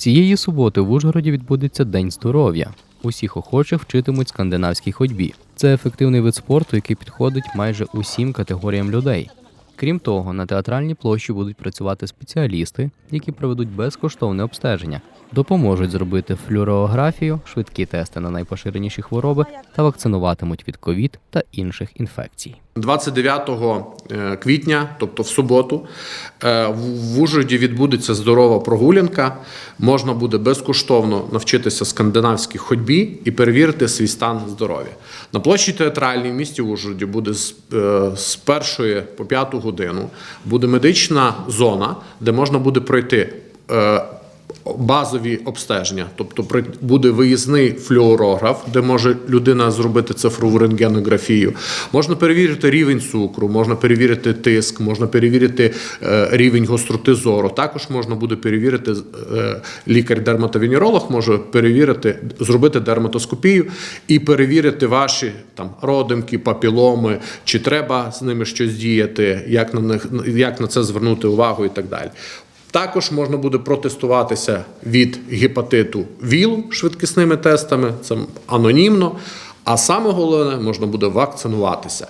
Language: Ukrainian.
Цієї суботи в Ужгороді відбудеться День здоров'я. Усіх охочих вчитимуть скандинавській ходьбі. Це ефективний вид спорту, який підходить майже усім категоріям людей. Крім того, на театральній площі будуть працювати спеціалісти, які проведуть безкоштовне обстеження, допоможуть зробити флюорографію, швидкі тести на найпоширеніші хвороби та вакцинуватимуть від ковід та інших інфекцій. 29 е, квітня, тобто в суботу, е, в Ужгороді відбудеться здорова прогулянка. Можна буде безкоштовно навчитися скандинавській ходьбі і перевірити свій стан здоров'я. На площі театральній в місті Ужгороді буде з, е, першої по п'яту годину буде медична зона, де можна буде пройти. Базові обстеження, тобто буде виїзний флюорограф, де може людина зробити цифрову рентгенографію. Можна перевірити рівень цукру, можна перевірити тиск, можна перевірити е, рівень гостроти зору. Також можна буде перевірити е, лікар-дерматовенеролог може перевірити, зробити дерматоскопію і перевірити ваші там родимки, папіломи, чи треба з ними щось діяти, як на них як на це звернути увагу і так далі. Також можна буде протестуватися від гепатиту ВІЛ швидкісними тестами, це анонімно. А саме головне, можна буде вакцинуватися.